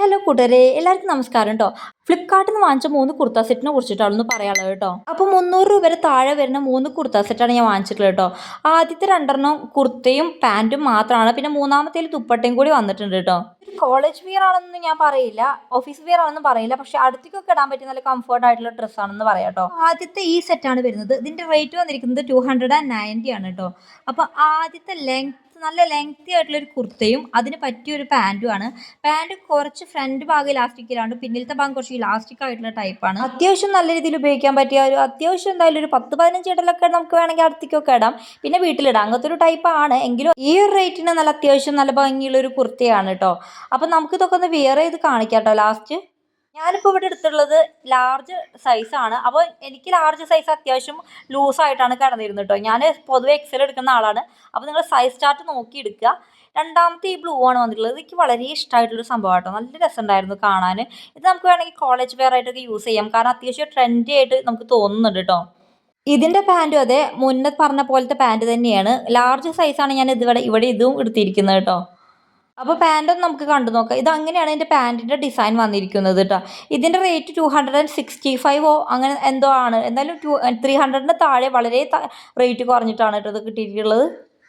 Hello കൂട്ടരെ എല്ലാവർക്കും നമസ്കാരം കേട്ടോ ഫ്ലിപ്കാർട്ടിൽ നിന്ന് വാങ്ങിച്ച മൂന്ന് കുർത്ത സെറ്റിനെ കുറിച്ചിട്ടാണെന്ന് പറയാനുള്ളത് കേട്ടോ അപ്പോൾ മുന്നൂറ് രൂപ വരെ താഴെ വരുന്ന മൂന്ന് കുർത്ത സെറ്റാണ് ഞാൻ വാങ്ങിച്ചിട്ടുള്ളത് കേട്ടോ ആദ്യത്തെ രണ്ടെണ്ണം കുർത്തയും പാന്റും മാത്രമാണ് പിന്നെ മൂന്നാമത്തേൽ ദുപ്പട്ടയും കൂടി വന്നിട്ടുണ്ട് കേട്ടോ കോളേജ് വിയർ ആണെന്ന് ഞാൻ പറയില്ല. ഓഫീസ് വിയർ ആണെന്ന് പറയില്ല. പക്ഷെ അടുത്തേക്കൊക്കെ ഇടാൻ പറ്റിയ നല്ല കംഫർട്ട് ആയിട്ടുള്ള ഡ്രസ്സ് ആണെന്ന് പറയാം കേട്ടോ ആദ്യത്തെ ഈ സെറ്റാണ് വരുന്നത്. ഇതിന്റെ റേറ്റ് വന്നിരിക്കുന്നത് ടു ഹൺഡ്രഡ് ആൻഡ് നയന്റി ആണ് കേട്ടോ അപ്പോൾ ആദ്യത്തെ ലെങ്ത് നല്ല ലെങ്തി ആയിട്ടുള്ള ഒരു കുർത്തയും അതിന് പറ്റിയ ഒരു പാന്റുമാണ് പാന്റ് കുറച്ച് ഫ്രണ്ട് ഭാഗം ഇലാസ്റ്റിക്കിലാണ് പിന്നിലത്തെ ഭാഗം കുറച്ച് ഇലാസ്റ്റിക് ആയിട്ടുള്ള ടൈപ്പാണ് അത്യാവശ്യം നല്ല രീതിയിൽ ഉപയോഗിക്കാൻ പറ്റിയ ഒരു അത്യാവശ്യം എന്തായാലും ഒരു പത്ത് പതിനഞ്ച് ഇടലൊക്കെ നമുക്ക് വേണമെങ്കിൽ അടുത്തേക്കൊക്കെ ഇടാം. പിന്നെ വീട്ടിലിടാം. അങ്ങനത്തെ ഒരു ടൈപ്പാണ് എങ്കിലും ഈ ഒരു റേറ്റിന് നല്ല അത്യാവശ്യം നല്ല ഭംഗിയുള്ള ഒരു കുർത്തയാണ് കേട്ടോ അപ്പം നമുക്കിതൊക്കെ ഒന്ന് വിയർ ചെയ്ത് കാണിക്കാം കേട്ടോ ലാസ്റ്റ് ഞാനിപ്പോൾ ഇവിടെ എടുത്തിട്ടുള്ളത് ലാർജ് സൈസാണ് അപ്പോൾ എനിക്ക് ലാർജ് സൈസ് അത്യാവശ്യം ലൂസായിട്ടാണ് കിടന്നിരുന്നത് കേട്ടോ ഞാൻ പൊതുവെ എക്സൽ എടുക്കുന്ന ആളാണ്. അപ്പോൾ നിങ്ങൾ സൈസ് ചാർട്ട് നോക്കി എടുക്കുക. രണ്ടാമത്തെ ഈ ബ്ലൂ ആണ് വന്നിട്ടുള്ളത്. എനിക്ക് വളരെ ഇഷ്ടമായിട്ടുള്ളൊരു സംഭവം കേട്ടോ നല്ല രസമുണ്ടായിരുന്നു കാണാൻ ഇത് നമുക്ക് വേണമെങ്കിൽ കോളേജ് വെയർ ആയിട്ടൊക്കെ യൂസ് ചെയ്യാം. കാരണം അത്യാവശ്യം ട്രെൻഡി ആയിട്ട് നമുക്ക് തോന്നുന്നുണ്ട് കേട്ടോ ഇതിന്റെ പാന്റും അതെ. മുന്നേ പറഞ്ഞ പോലത്തെ പാന്റ് തന്നെയാണ്. ലാർജ് സൈസാണ് ഞാൻ ഇതുവരെ ഇവിടെ ഇതും എടുത്തിരിക്കുന്നത് കേട്ടോ അപ്പോൾ പാന്റൊന്ന് നമുക്ക് കണ്ടു നോക്കാം. ഇത് അങ്ങനെയാണ് ഇതിന്റെ പാന്റിന്റെ ഡിസൈൻ വന്നിരിക്കുന്നത് കേട്ടോ ഇതിന്റെ rate two hundred and sixty ഫൈവോ അങ്ങനെ എന്തോ ആണ്. എന്തായാലും ടു ത്രീ ഹൺഡ്രഡിന് താഴെ വളരെ റേറ്റ് കുറഞ്ഞിട്ടാണ് കേട്ടോ ഇത് കിട്ടിയിട്ടുള്ളത്.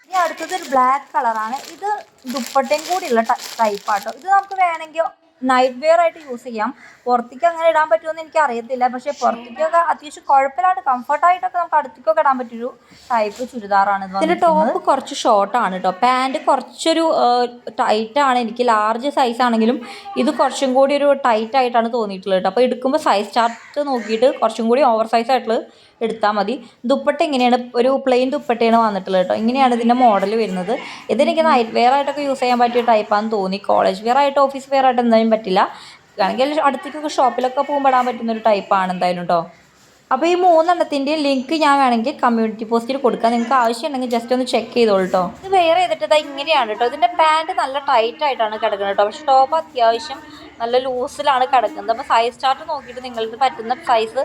ഇനി അടുത്തത് ഒരു ബ്ലാക്ക് കളറാണ് ഇത് ദുപ്പട്ടയും കൂടിയുള്ള ടൈപ്പാട്ടോ ഇത് നമുക്ക് വേണമെങ്കിൽ നൈറ്റ് വെയർ ആയിട്ട് യൂസ് ചെയ്യാം. പുറത്തേക്ക് അങ്ങനെ ഇടാൻ പറ്റുമെന്ന് എനിക്ക് അറിയത്തില്ല. പക്ഷേ പുറത്തേക്കൊക്കെ അത്യാവശ്യം കുഴപ്പമില്ലാണ്ട് കംഫർട്ടായിട്ടൊക്കെ നമുക്ക് അടുത്തേക്കൊക്കെ ഇടാൻ പറ്റിയൊരു ടൈപ്പ് ചുരിദാറാണ് ഇത് ഇതിന്റെ ടോപ്പ് കുറച്ച് ഷോർട്ടാണ് കേട്ടോ പാന്റ് കുറച്ചൊരു ടൈറ്റാണ് എനിക്ക് ലാർജ് സൈസ് ആണെങ്കിലും ഇത് കുറച്ചും കൂടി ഒരു ടൈറ്റ് ആയിട്ടാണ് തോന്നിയിട്ടുള്ളത് കേട്ടോ അപ്പോൾ എടുക്കുമ്പോൾ സൈസ് ചാർട്ട് നോക്കിയിട്ട് കുറച്ചും കൂടി ഓവർ സൈസ് ആയിട്ടുള്ളത് എടുത്താൽ മതി. ദുപ്പട്ട ഇങ്ങനെയാണ് ഒരു പ്ലെയിൻ ദുപ്പട്ടയാണ് വന്നിട്ടുള്ളത് കേട്ടോ. ഇങ്ങനെയാണ് ഇതിന്റെ മോഡൽ വരുന്നത്. ഇതെനിക്ക് നൈറ്റ് വെയർ ആയിട്ടൊക്കെ യൂസ് ചെയ്യാൻ പറ്റിയ ടൈപ്പാണെന്ന് തോന്നി. കോളേജ് വെയർ ആയിട്ട് ഓഫീസ് വെയർ ആയിട്ട് എന്തായാലും പറ്റില്ല. വേണമെങ്കിൽ അടുത്തേക്കൊക്കെ ഷോപ്പിലൊക്കെ പോകുമ്പോൾ ഇടാൻ പറ്റുന്ന ഒരു ടൈപ്പാണ് എന്തായാലും കേട്ടോ അപ്പോൾ ഈ മൂന്നെണ്ണത്തിന്റെ ലിങ്ക് ഞാൻ വേണമെങ്കിൽ കമ്മ്യൂണിറ്റി പോസ്റ്റിൽ കൊടുക്കാം. നിങ്ങൾക്ക് ആവശ്യമുണ്ടെങ്കിൽ ജസ്റ്റ് ഒന്ന് ചെക്ക് ചെയ്തോളൂ കേട്ടോ ഇത് വെയർ ചെയ്തിട്ട് ഇങ്ങനെയാണ് കേട്ടോ ഇതിന്റെ പാന്റ് നല്ല ടൈറ്റ് ആയിട്ടാണ് കിടക്കുന്നത് കേട്ടോ പക്ഷേ ടോപ്പ് അത്യാവശ്യം നല്ല ലൂസിലാണ് കിടക്കുന്നത്. അപ്പോൾ സൈസ് ചാർട്ട് നോക്കിയിട്ട് നിങ്ങൾക്ക് പറ്റുന്ന സൈസ്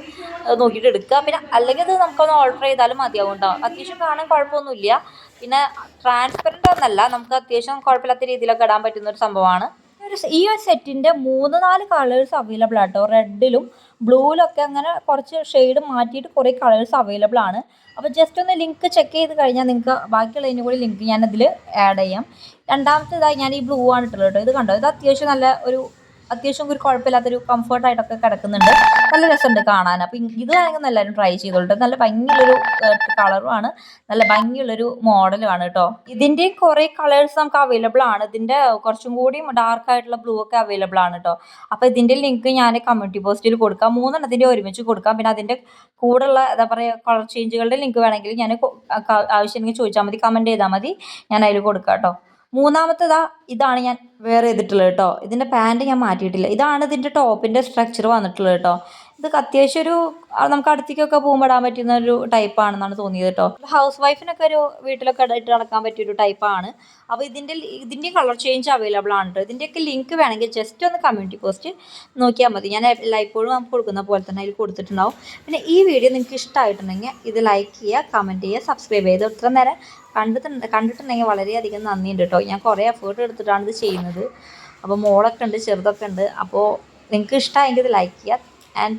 നോക്കിയിട്ട് എടുക്കുക. പിന്നെ അല്ലെങ്കിൽ ഇത് നമുക്കൊന്ന് ഓർഡർ ചെയ്താലും മതിയാവും കേട്ടോ അത്യാവശ്യം കാണാൻ കുഴപ്പമൊന്നുമില്ല. പിന്നെ ട്രാൻസ്പെറന്റ് ഒന്നല്ല. നമുക്ക് അത്യാവശ്യം കുഴപ്പമില്ലാത്ത രീതിയിലൊക്കെ ഇടാൻ പറ്റുന്ന ഒരു സംഭവമാണ്. ഒരു ഈ ഒരു സെറ്റിന്റെ മൂന്ന് നാല് കളേഴ്സ് അവൈലബിൾ ആട്ടോ. റെഡിലും ബ്ലൂവിലൊക്കെ അങ്ങനെ കുറച്ച് ഷെയ്ഡ് മാറ്റിയിട്ട് കുറേ കളേഴ്സ് അവൈലബിൾ ആണ്. അപ്പോൾ ജസ്റ്റ് ഒന്ന് ലിങ്ക് ചെക്ക് ചെയ്ത് കഴിഞ്ഞാൽ നിങ്ങൾക്ക് ബാക്കിയുള്ളതിന് കൂടി ലിങ്ക് ഞാനതിൽ ആഡ് ചെയ്യാം. രണ്ടാമത്തേതായി ഞാൻ ഈ ബ്ലൂ ആണ് ഇട്ടുള്ളത് കേട്ടോ ഇത് കണ്ടോ? ഇത് അത്യാവശ്യം നല്ല ഒരു അത്യാവശ്യം ഒരു കുഴപ്പമില്ലാത്തൊരു കംഫർട്ടായിട്ടൊക്കെ കിടക്കുന്നുണ്ട്. നല്ല രസമുണ്ട് കാണാൻ. അപ്പോൾ ഇത് ആണെങ്കിൽ എല്ലാവരും ട്രൈ ചെയ്തോളൂ നല്ല ഭംഗിയുള്ളൊരു കളറുമാണ് നല്ല ഭംഗിയുള്ളൊരു മോഡലുമാണ് കേട്ടോ ഇതിന്റെ കുറേ കളേഴ്സ് നമുക്ക് അവൈലബിൾ ആണ്. ഇതിന്റെ കുറച്ചും കൂടി ഡാർക്ക് ആയിട്ടുള്ള ബ്ലൂ ഒക്കെ അവൈലബിൾ ആണ് കേട്ടോ അപ്പോൾ ഇതിന്റെ ലിങ്ക് ഞാൻ കമ്മ്യൂണിറ്റി പോസ്റ്റിൽ കൊടുക്കാം. മൂന്നെണ്ണത്തിന്റെ ഒരുമിച്ച് കൊടുക്കാം. പിന്നെ അതിന്റെ കൂടെയുള്ള എന്താ പറയുക കളർ ചേഞ്ചുകളുടെ ലിങ്ക് വേണമെങ്കിൽ ഞാൻ ആവശ്യമെങ്കിൽ ചോദിച്ചാൽ മതി. കമന്റ് ചെയ്താൽ മതി. ഞാൻ അതിൽ കൊടുക്കാം കേട്ടോ മൂന്നാമത്തേതാ ഇതാണ് ഞാൻ വേറെ ചെയ്തിട്ടുള്ളത് കേട്ടോ ഇതിന്റെ പാന്റ് ഞാൻ മാറ്റിയിട്ടില്ല. ഇതാണ് ഇതിന്റെ ടോപ്പിന്റെ സ്ട്രക്ചർ വന്നിട്ടുള്ളത് കേട്ടോ ഇത് അത്യാവശ്യം ഒരു നമുക്ക് അടുത്തേക്കൊക്കെ പോകുമ്പോൾ ഇടാൻ പറ്റുന്ന ഒരു ടൈപ്പാണെന്നാണ് തോന്നിയത് കേട്ടോ ഹൗസ് വൈഫിനൊക്കെ ഒരു വീട്ടിലൊക്കെ ഇട്ട് നടക്കാൻ പറ്റിയ പറ്റിയൊരു ടൈപ്പാണ് അപ്പോൾ ഇതിന്റെ ഇതിന്റെ കളർ ചേഞ്ച് അവൈലബിൾ ആണ് കേട്ടോ ഇതിന്റെയൊക്കെ ലിങ്ക് വേണമെങ്കിൽ ജസ്റ്റ് ഒന്ന് കമ്മ്യൂണിറ്റി പോസ്റ്റ് നോക്കിയാൽ മതി. ഞാൻ എല്ലായ്പ്പോഴും നമുക്ക് കൊടുക്കുന്ന പോലെ തന്നെ അതിൽ കൊടുത്തിട്ടുണ്ടാവും. പിന്നെ ഈ വീഡിയോ നിങ്ങൾക്ക് ഇഷ്ടമായിട്ടുണ്ടെങ്കിൽ ഇത് ലൈക്ക് ചെയ്യുക കമന്റ് ചെയ്യുക സബ്സ്ക്രൈബ് ചെയ്ത് ഇത്ര നേരം കണ്ടിട്ടുണ്ട് കണ്ടിട്ടുണ്ടെങ്കിൽ വളരെയധികം നന്ദിയുണ്ട് കേട്ടോ ഞാൻ കുറേ എഫേർട്ട് എടുത്തിട്ടാണ് ഇത് ചെയ്യുന്നത്. അപ്പോൾ മോളൊക്കെ ഉണ്ട് ചെറുതൊക്കെ ഉണ്ട്. അപ്പോൾ നിങ്ങൾക്ക് ഇഷ്ടമായെങ്കിൽ ഇത് ലൈക്ക് ചെയ്യുക. ആൻഡ്